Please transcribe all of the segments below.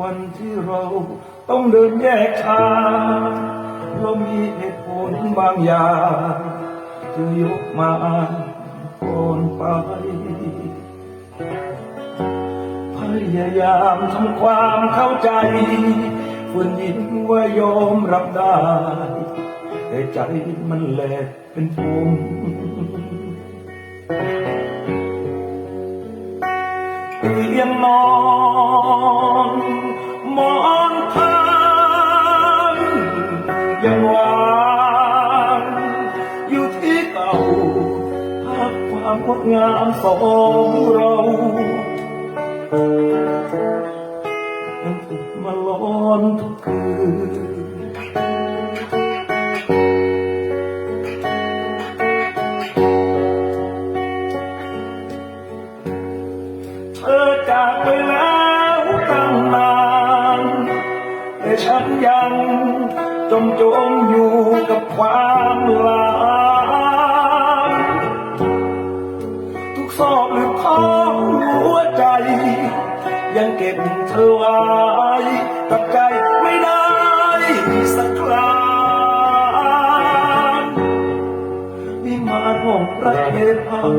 วันที่เราต้องเดินแยกทางเรามีเหตุผลบางอย่างจะยกมาก่อนไปพยายามทำความเข้าใจฝืนยิ้มว่ายอมรับได้แต่ใจมันแหลกเป็นปม ความงดงามสองเรามันติดมาร้อนทุกคืนเธอจากไปแล้วตั้งนานแต่ฉันยังจมจมอยู่กับความหลง ซอกหรือของหัวใจ ยังเก็บเธอไว้กับใจไม่ได้สักครั้งวิมานห้องประเทศพัง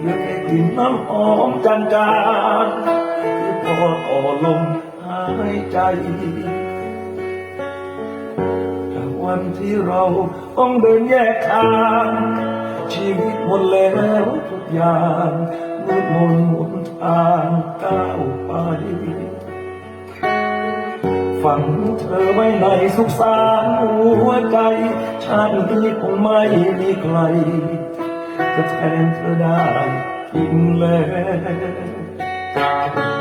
เหลือแค่กลิ่นน้ำหอมจางจางที่พอต่อลมหายใจจากวันที่เราต้องเดินแยกทางชีวิตหมดแล้ว ย่างมืดมนหนทางก้าวไป ฝังเธอไว้ในสุขสารหัวใจชาตินี้คงไม่มีใครจะแทนเธอได้อีกแล้ว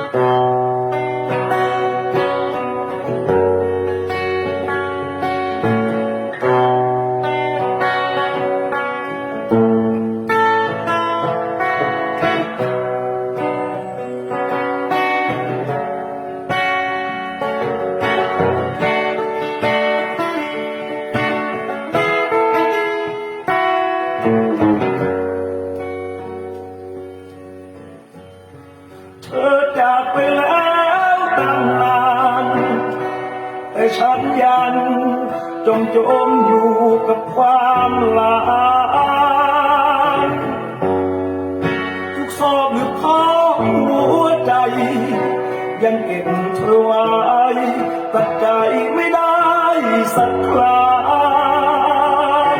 เธอจากไปแล้วตั้งนานแต่ฉันยังจมจมอยู่กับความหลงทุกซอกหรือของหัวใจ ยังเก็บเธอไว้ตัดใจไม่ได้สักครั้ง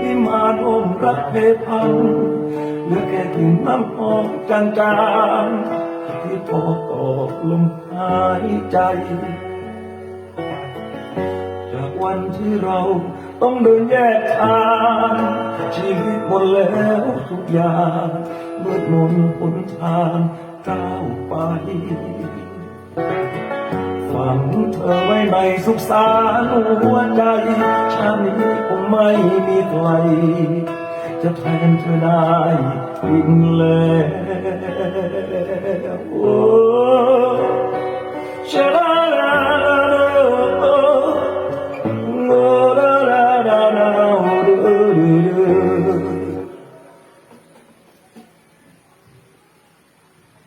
ที่มาโน้มรักเพพัน เหลือแค่กลิ่น้ำหอมจางๆที่พอต่อลมหายใจ จากวันที่เราต้องเดินแยกทางชีวิตหมดแล้วทุกอย่างมืดมนหนทางก้าวไปฝังเธอไว้ในสุขสารหัวใจชาตินี้คงไม่มีใคร จะแทนเธอได้อีกแล้ว